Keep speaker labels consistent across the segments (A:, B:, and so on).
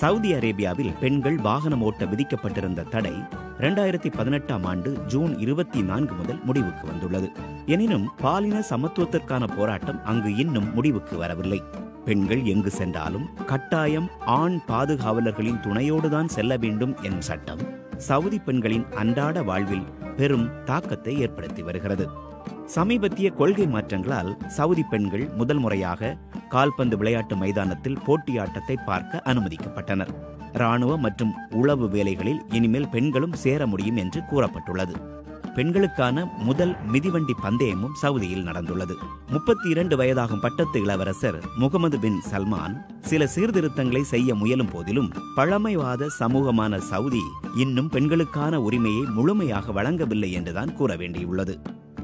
A: Saudi அரேபியாவில் பெண்கள் வாகனம் ஓட்ட விதிக்கப்பட்டிருந்த தடை இரண்டாயிரத்தி பதினெட்டாம் ஆண்டு ஜூன் இருபத்தி நான்கு முதல் முடிவுக்கு வந்துள்ளது. எனினும் பாலின சமத்துவத்திற்கான போராட்டம் அங்கு இன்னும் முடிவுக்கு வரவில்லை. பெண்கள் எங்கு சென்றாலும் கட்டாயம் ஆண் பாதுகாவலர்களின் துணையோடுதான் செல்ல வேண்டும் எனும் சட்டம் சவுதி பெண்களின் அன்றாட வாழ்வில் பெரும் தாக்கத்தை ஏற்படுத்தி வருகிறது. சமீபத்திய கொள்கை மாற்றங்களால் சவுதி பெண்கள் முதல் முறையாக கால்பந்து விளையாட்டு மைதானத்தில் போட்டியாட்டத்தை பார்க்க அனுமதிக்கப்பட்டனர். ராணுவ மற்றும் உளவு வேலைகளில் இனிமேல் பெண்களும் சேர முடியும் என்று கூறப்பட்டுள்ளது. பெண்களுக்கான முதல் மிதிவண்டி பந்தயமும் சவுதியில் நடந்துள்ளது. முப்பத்தி இரண்டு வயதாகும் பட்டத்து இளவரசர் முகமது பின் சல்மான் சில சீர்திருத்தங்களை செய்ய முயலும் போதிலும் பழமைவாத சமூகமான சவுதி இன்னும் பெண்களுக்கான உரிமையை முழுமையாக வழங்கவில்லை என்றுதான் கூற வேண்டியுள்ளது.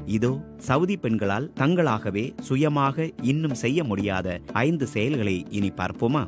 A: இதோ சவுதி பெண்களால் தங்களாகவே சுயமாக இன்னும் செய்ய முடியாத ஐந்து செயல்களை இனி பார்ப்போமா?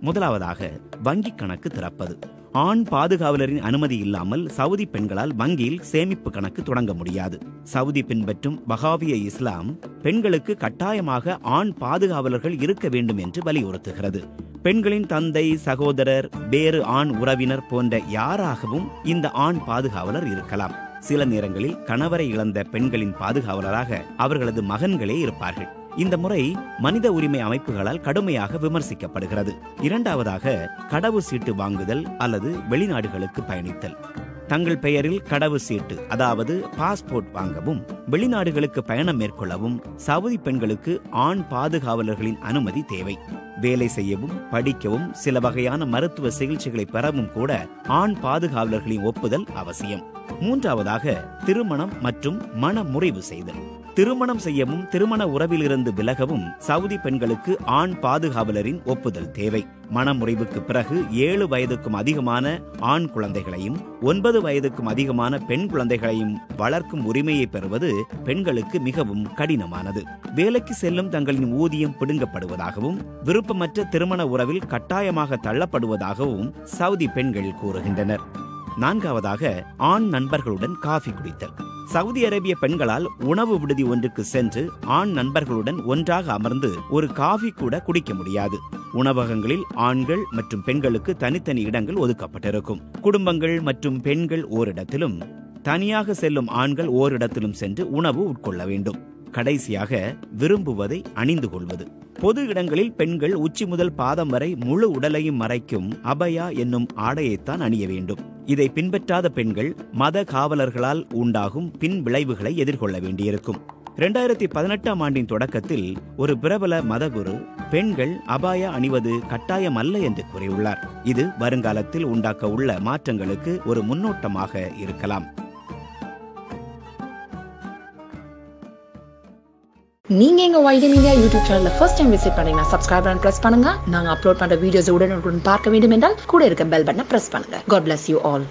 A: முதலாவதாக வங்கி கணக்கு திறப்பது. ஆண் பாதுகாவலரின் அனுமதி இல்லாமல் சவுதி பெண்களால் வங்கியில் சேமிப்பு கணக்கு தொடங்க முடியாது. சவுதி பின்பற்றும் பகாவிய இஸ்லாம் பெண்களுக்கு கட்டாயமாக ஆண் பாதுகாவலர்கள் இருக்க வேண்டும் என்று வலியுறுத்துகிறது. பெண்களின் தந்தை சகோதரர் வேறு ஆண் உறவினர் போன்ற யாராகவும் இந்த ஆண் பாதுகாவலர் இருக்கலாம். சில நேரங்களில் கணவரை இழந்த பெண்களின் பாதுகாவலராக அவர்களது மகன்களே இருப்பார்கள். இந்த முறை மனித உரிமை அமைப்புகளால் கடுமையாக விமர்சிக்கப்படுகிறது. இரண்டாவதாக கடவு சீட்டு வாங்குதல் அல்லது வெளிநாடுகளுக்கு பயணித்தல். தங்கள் பெயரில் கடவு சீட்டு அதாவது பாஸ்போர்ட் வாங்கவும் வெளிநாடுகளுக்கு பயணம் மேற்கொள்ளவும் சவுதி பெண்களுக்கு ஆண் பாதுகாவலர்களின் அனுமதி தேவை. வேலை செய்யவும் படிக்கவும் சில வகையான மருத்துவ சிகிச்சைகளை பெறவும் கூட ஆண் பாதுகாவலர்களின் ஒப்புதல் அவசியம். மூன்றாவதாக திருமணம் மற்றும் மன முறைவு செய்தல். திருமணம் செய்யவும் திருமண உறவிலிருந்து விலகவும் சவுதி பெண்களுக்கு ஆண் பாதுகாவலரின் ஒப்புதல் தேவை. மனமுறைவுக்கு பிறகு ஏழு வயதுக்கும் அதிகமான ஆண் குழந்தைகளையும் ஒன்பது வயதுக்கும் அதிகமான பெண் குழந்தைகளையும் வளர்க்கும் உரிமையை பெறுவது பெண்களுக்கு மிகவும் கடினமானது. வேலைக்கு செல்லும் தங்களின் ஊதியம் பிடுங்கப்படுவதாகவும் விருப்பமற்ற திருமண உறவில் கட்டாயமாக தள்ளப்படுவதாகவும் சவுதி பெண்கள் கூறுகின்றனர். நான்காவதாக ஆண் நண்பர்களுடன் காஃபி குடித்தல். சவுதி அரேபிய பெண்களால் உணவு விடுதி ஒன்றுக்கு சென்று ஆண் நண்பர்களுடன் ஒன்றாக அமர்ந்து ஒரு காஃபி கூட குடிக்க முடியாது. உணவகங்களில் ஆண்கள் மற்றும் பெண்களுக்கு தனித்தனி இடங்கள் ஒதுக்கப்பட்டிருக்கும். குடும்பங்கள் மற்றும் பெண்கள் ஓரிடத்திலும் தனியாக செல்லும் ஆண்கள் ஓரிடத்திலும் சென்று உணவு உட்கொள்ள வேண்டும். கடைசியாக விரும்புவதை அணிந்து கொள்வது. பொது இடங்களில் பெண்கள் உச்சி முதல் பாதம் வரை முழு உடலையும் மறைக்கும் அபயா என்னும் ஆடையைத்தான் அணிய வேண்டும். இதை பின்பற்றாத பெண்கள் மத காவலர்களால் உண்டாகும் பின் விளைவுகளை எதிர்கொள்ள வேண்டியிருக்கும். இரண்டாயிரத்தி பதினெட்டாம் ஆண்டின் தொடக்கத்தில் ஒரு பிரபல மதகுரு பெண்கள் அபாயா அணிவது கட்டாயம் அல்ல என்று கூறியுள்ளார். இது வருங்காலத்தில் உண்டாக்க உள்ள மாற்றங்களுக்கு ஒரு முன்னோட்டமாக இருக்கலாம்.
B: நீங்க எங்க வைகை இந்தியா யூடியூப் சேனல்ல ஃபர்ஸ்ட் டைம் விசிட் பண்ணீங்கன்னா சப்ஸ்கிரைப் பட்டன் பிரஸ் பண்ணுங்க. நாங்க அப்லோட் பண்ற வீடியோஸ் உடனுக்குடன் பார்க்க வேண்டும் என்றால் கூட இருக்க பெல் பட்டனை பிரஸ் பண்ணுங்க. God bless you all